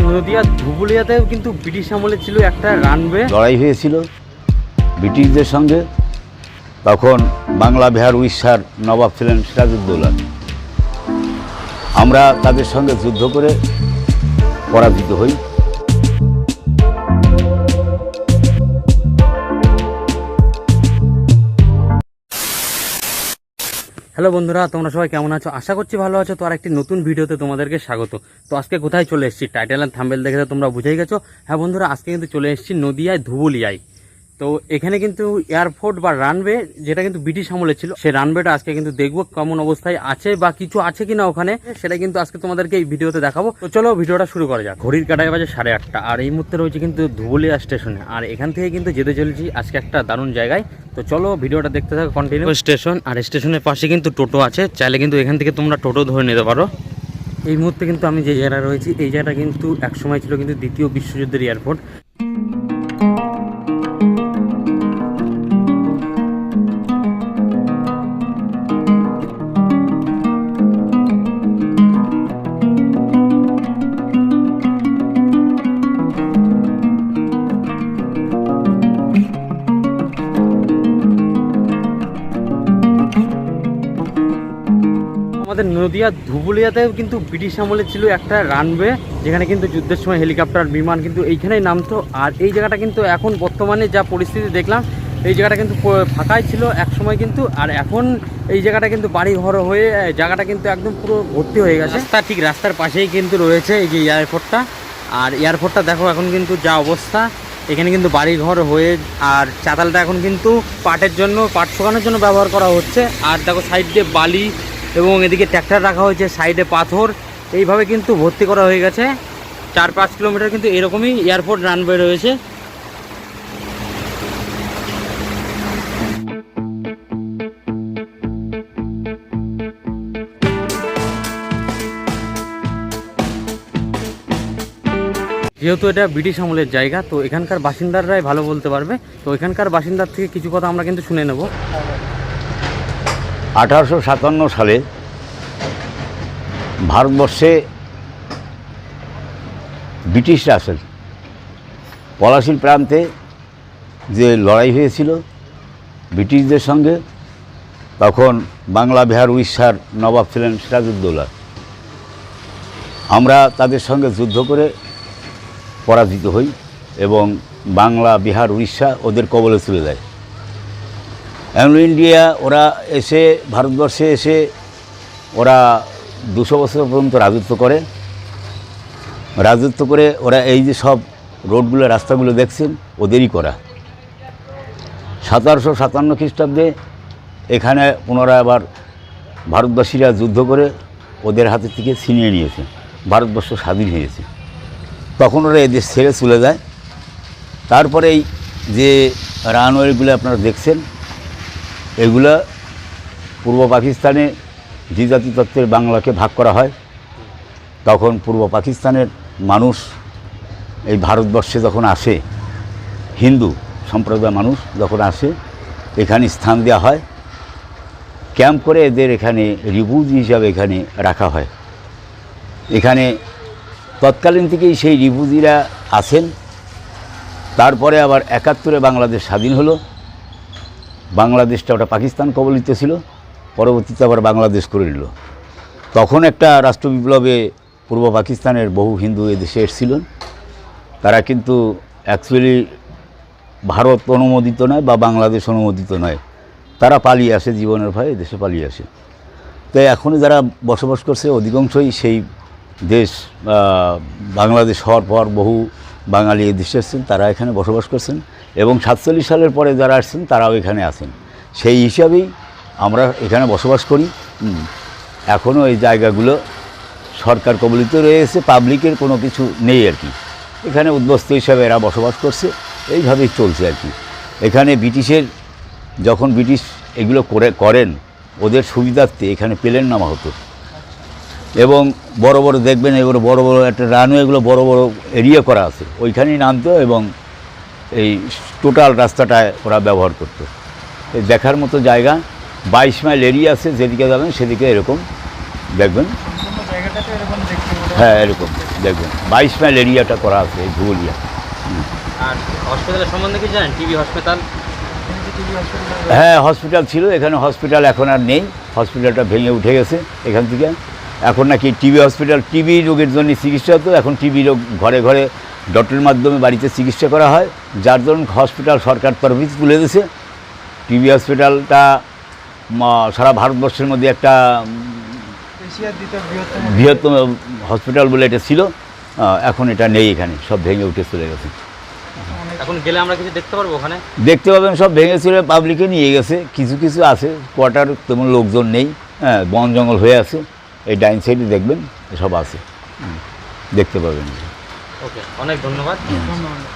নদিয়া ধুবুলিয়াতেও কিন্তু ব্রিটিশ আমলে ছিল একটা রানওয়ে। লড়াই হয়েছিল ব্রিটিশদের সঙ্গে। তখন বাংলা, বিহার, উড়িষ্যার নবাব ছিলেন সিরাজউদ্দৌলা আমরা তাদের সঙ্গে যুদ্ধ করে পরাজিত হই। হ্যালো বন্ধুরা, তোমরা সবাই কেমন আছো? আশা করছি ভালো আছো। তো আর একটি নতুন ভিডিওতে তোমাদেরকে স্বাগত। তো আজকে কোথায় চলে এসেছি? টাইটেল অ্যান্ড থাম্বেল দেখে তোমরা বুঝেই গেছো। হ্যাঁ বন্ধুরা, আজকে কিন্তু চলে এসেছি নদিয়ায় ধুবুলিয়ায়। তো এখানে কিন্তু এয়ারপোর্ট বা রানওয়ে যেটা কিন্তু ব্রিটিশ আমলে ছিল সেই রানওয়েটা আজকে কিন্তু দেখব কেমন অবস্থায় আছে বা কিছু আছে কিনা ওখানে সেটা কিন্তু আজকে তোমাদেরকে এই ভিডিওতে দেখাবো। তো চলো ভিডিওটা শুরু করা যাক। ঘড়ির কাটায় বাজে সাড়ে আটটা আর এই মুহূর্তে রয়েছে কিন্তু ধুবুলিয়া স্টেশনে আর এখান থেকে কিন্তু যেতে চলেছি আজকে একটা দারুণ জায়গায়। তো চলো ভিডিওটা দেখতে থাকো কন্টিনিউ স্টেশন আর স্টেশনের পাশে কিন্তু টোটো আছে চাইলে কিন্তু এখান থেকে তোমরা টোটো ধরে নিতে পারো। এই মুহূর্তে কিন্তু আমি যে জায়গায় রয়েছি এই জায়গাটা কিন্তু একসময় ছিল কিন্তু দ্বিতীয় বিশ্বযুদ্ধের এয়ারপোর্ট। আমাদের নদিয়া ধুবুলিয়াতেও কিন্তু ব্রিটিশ আমলে ছিল একটা রানওয়ে, যেখানে কিন্তু যুদ্ধের সময় হেলিকপ্টার বিমান কিন্তু এইখানেই নামতো। আর এই জায়গাটা কিন্তু এখন বর্তমানে যা পরিস্থিতি দেখলাম, এই জায়গাটা কিন্তু ফাঁকাই ছিল এক সময় কিন্তু। আর এখন এই জায়গাটা কিন্তু বাড়ি ঘর হয়ে জায়গাটা কিন্তু একদম পুরো ভর্তি হয়ে গেছে। রাস্তা ঠিক রাস্তার পাশেই কিন্তু রয়েছে এই যে এয়ারপোর্টটা। আর এয়ারপোর্টটা দেখো এখন কিন্তু যা অবস্থা, এখানে কিন্তু বাড়ি ঘর হয়ে, আর চাতালটা এখন কিন্তু পাটের জন্য, পাট শুকানোর জন্য ব্যবহার করা হচ্ছে। আর দেখো সাইড দিয়ে বালি এবং এদিকে ট্র্যাক্টর রাখা হয়েছে সাইডে পাথর। এইভাবে কিন্তু ভর্তি করা হয়ে গেছে। চার পাঁচ কিলোমিটার কিন্তু এরকমই এয়ারপোর্ট রানওয়ে রয়েছে। যেহেতু এটা ব্রিটিশ আমলের জায়গা, তো এখানকার বাসিন্দারাই ভালো বলতে পারবে। তো এখানকার বাসিন্দার থেকে কিছু কথা আমরা কিন্তু শুনে নেব। আঠারোশো সাতান্ন সালে ভারতবর্ষে ব্রিটিশরা আসেন। পলাশির প্রান্তে যে লড়াই হয়েছিল ব্রিটিশদের সঙ্গে, তখন বাংলা, বিহার, উড়িষ্যার নবাব ছিলেন সিরাজউদ্দৌলা। আমরা তাদের সঙ্গে যুদ্ধ করে পরাজিত হই এবং বাংলা, বিহার, উড়িষ্যা ওদের কবলে তুলে দেয়। অ্যাংলো ইন্ডিয়া ওরা এসে, ভারতবর্ষে এসে, ওরা দুশো বছর পর্যন্ত রাজত্ব করে। রাজত্ব করে ওরা এই যে সব রোডগুলো, রাস্তাগুলো দেখছেন ওদেরই করা। সতেরোশো সাতান্ন খ্রিস্টাব্দে এখানে পুনরায় আবার ভারতবাসীরা যুদ্ধ করে ওদের হাতে থেকে ছিনিয়ে নিয়েছে। ভারতবর্ষ স্বাধীন হয়েছে তখন ওরা এদেশ ছেড়ে চলে যায়। তারপরে এই যে রানওয়েগুলো আপনারা দেখছেন এগুলা পূর্ব পাকিস্তানে দ্বিজাতি তত্ত্বের বাংলাকে ভাগ করা হয়, তখন পূর্ব পাকিস্তানের মানুষ, এই ভারতবর্ষে যখন আসে, হিন্দু সম্প্রদায়ের মানুষ যখন আসে, এখানে স্থান দেওয়া হয়। ক্যাম্প করে এদের এখানে রিফিউজি হিসাবে এখানে রাখা হয়। এখানে তৎকালীন থেকেই সেই রিফিউজিরা আসেন তারপরে আবার একাত্তরে বাংলাদেশ স্বাধীন হলো। বাংলাদেশটা ওটা পাকিস্তান কবলিত ছিল, পরবর্তীতে আবার বাংলাদেশ করে নিল। তখন একটা রাষ্ট্র বিপ্লবে পূর্ব পাকিস্তানের বহু হিন্দু এদেশে এসেছিলেন। তারা কিন্তু অ্যাকচুয়ালি ভারত অনুমোদিত নয় বা বাংলাদেশ অনুমোদিত নয়। তারা পালিয়ে আসে, জীবনের ভয়ে দেশে পালিয়ে আসে। তো এখনও যারা বসবাস করছে, অধিকাংশই সেই দেশ বাংলাদেশ হওয়ার পর বহু বাঙালি এই দেশে এসেছেন, তারা এখানে বসবাস করছেন। এবং সাতচল্লিশ সালের পরে যারা আসছেন, তারাও এখানে আছেন। সেই হিসাবেই আমরা এখানে বসবাস করি। এখনও এই জায়গাগুলো সরকার কবলিত রয়েছে, পাবলিকের কোনো কিছু নেই আর কি। এখানে উদ্বস্ত হিসাবে এরা বসবাস করছে, এইভাবেই চলছে আর কি। এখানে ব্রিটিশের যখন ব্রিটিশ এগুলো করে, করেন, ওদের সুবিধার্থে এখানে প্লেন নামা হতো এবং বড় বড় দেখবেন, এগুলো বড় বড় একটা রানওয়েগুলো বড় বড় এরিয়া করা আছে। ওইখানেই নামতো এবং এই টোটাল রাস্তাটায় ওরা ব্যবহার করতো। এই দেখার মতো জায়গা বাইশ মাইল এরিয়া আছে যেদিকে যাবেন সেদিকে এরকম দেখবেন। হ্যাঁ এরকম দেখবেন। বাইশ মাইল এরিয়াটা করা আছে এই ধুবুলিয়া। আর হসপিটালের সম্বন্ধে কি জানেন? টিবি হাসপাতাল হ্যাঁ হসপিটাল ছিল এখানে হসপিটাল এখন আর নেই। হসপিটালটা ভেঙে উঠে গেছে এখান থেকে। এখন নাকি টিবি হসপিটাল টিবি রোগের জন্য চিকিৎসা হতো এখন টিবি রোগ ঘরে ঘরে ডক্টরের মাধ্যমে বাড়িতে চিকিৎসা করা হয় যার জন্য হসপিটাল সরকার তরফে তুলে দিয়েছে। টিবি হসপিটালটা সারা ভারতবর্ষের মধ্যে একটা বৃহত্তম হসপিটাল বলে এটা ছিল। এখন এটা নেই এখানে সব ভেঙে উঠে চলে গেছে। এখন গেলে আমরা কিছু দেখতে পারব ওখানে? দেখতে পাবেন সব ভেঙে চলে পাবলিকে নিয়ে গেছে কিছু কিছু আছে কোয়ার্টার তেমন লোকজন নেই হ্যাঁ বন জঙ্গল হয়ে আছে। এই ডাইন সাইডে দেখবেন সব আছে। দেখতে পাবেন। ওকে অনেক ধন্যবাদ। ধন্যবাদ।